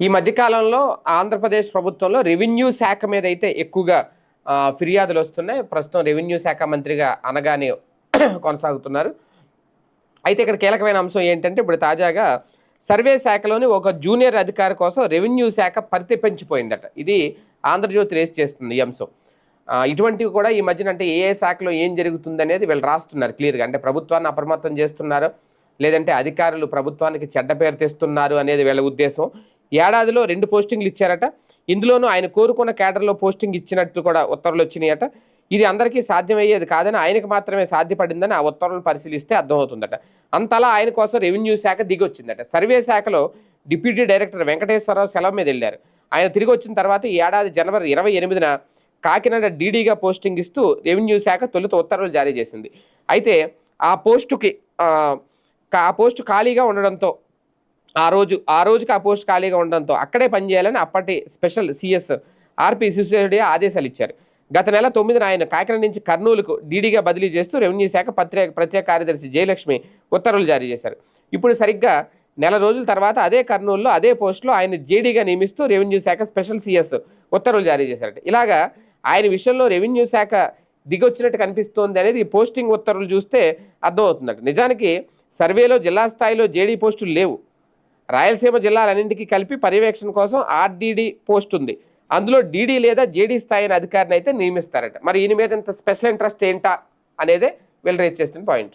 ఈ మధ్యకాలంలో ఆంధ్రప్రదేశ్ ప్రభుత్వంలో రెవెన్యూ శాఖ మీద అయితే ఎక్కువగా ఫిర్యాదులు వస్తున్నాయి. ప్రస్తుతం రెవెన్యూ శాఖ మంత్రిగా అనగానే కొనసాగుతున్నారు. అయితే ఇక్కడ కీలకమైన అంశం ఏంటంటే ఇప్పుడు తాజాగా సర్వే శాఖలోని ఒక జూనియర్ అధికారి కోసం రెవెన్యూ శాఖ పరితి పెంచిపోయిందట. ఇది ఆంధ్రజ్యోతి రేస్ చేస్తుంది ఈ అంశం. ఇటువంటివి కూడా ఈ మధ్యన అంటే ఏ ఏ శాఖలో ఏం జరుగుతుంది అనేది వీళ్ళు రాస్తున్నారు క్లియర్గా. అంటే ప్రభుత్వాన్ని అప్రమత్తం చేస్తున్నారు లేదంటే అధికారులు ప్రభుత్వానికి చెడ్డ పేరు తెస్తున్నారు అనేది వీళ్ళ ఉద్దేశం. ఏడాదిలో రెండు పోస్టింగ్లు ఇచ్చారట. ఇందులోనూ ఆయన కోరుకున్న కేటర్లో పోస్టింగ్ ఇచ్చినట్టు కూడా ఉత్తర్వులు వచ్చినాయట. ఇది అందరికీ సాధ్యమయ్యేది కాదని ఆయనకు మాత్రమే సాధ్యపడిందని ఆ ఉత్తర్వులను పరిశీలిస్తే అర్థమవుతుందట. అంతలా ఆయన కోసం రెవెన్యూ శాఖ దిగొచ్చిందట. సర్వే శాఖలో డిప్యూటీ డైరెక్టర్ వెంకటేశ్వరరావు సెలవు మీద వెళ్ళారు. ఆయన తిరిగి వచ్చిన తర్వాత ఈ ఏడాది జనవరి ఇరవై ఎనిమిదిన కాకినాడ డీడీగా పోస్టింగ్ ఇస్తూ రెవెన్యూ శాఖ తొలుత ఉత్తర్వులు జారీ చేసింది. అయితే ఆ పోస్టుకి ఆ పోస్టు ఖాళీగా ఉండడంతో ఆ రోజు ఆ రోజుకి ఆ పోస్ట్ ఖాళీగా ఉండడంతో అక్కడే పనిచేయాలని అప్పటి స్పెషల్ సిఎస్ ఆర్పి సిసోడియా ఆదేశాలు ఇచ్చారు. గత నెల తొమ్మిదిన ఆయన కాకినాడ నుంచి కర్నూలుకు డీడీగా బదిలీ చేస్తూ రెవెన్యూ శాఖ ప్రత్యేక ప్రత్యేక కార్యదర్శి జయలక్ష్మి ఉత్తర్వులు జారీ చేశారు. ఇప్పుడు సరిగ్గా నెల రోజుల తర్వాత అదే కర్నూలులో అదే పోస్టులో ఆయన జేడీగా నియమిస్తూ రెవెన్యూ శాఖ స్పెషల్ సిఎస్ ఉత్తర్వులు జారీ చేశారట. ఇలాగా ఆయన విషయంలో రెవెన్యూ శాఖ దిగొచ్చినట్టు కనిపిస్తోంది అనేది ఈ పోస్టింగ్ ఉత్తర్వులు చూస్తే అర్థమవుతుందట. నిజానికి సర్వేలో జిల్లా స్థాయిలో జేడీ పోస్టులు లేవు. రాయలసీమ జిల్లాలన్నింటికీ కలిపి పర్యవేక్షణ కోసం ఆర్డీడీ పోస్ట్ ఉంది. అందులో డీడీ లేదా జేడీ స్థాయి అధికారిని అయితే నియమిస్తారట. మరి ఈయన మీద ఇంత స్పెషల్ ఇంట్రెస్ట్ ఏంటా అనేదే వీళ్ళు రేజ్ చేస్తున్న పాయింట్.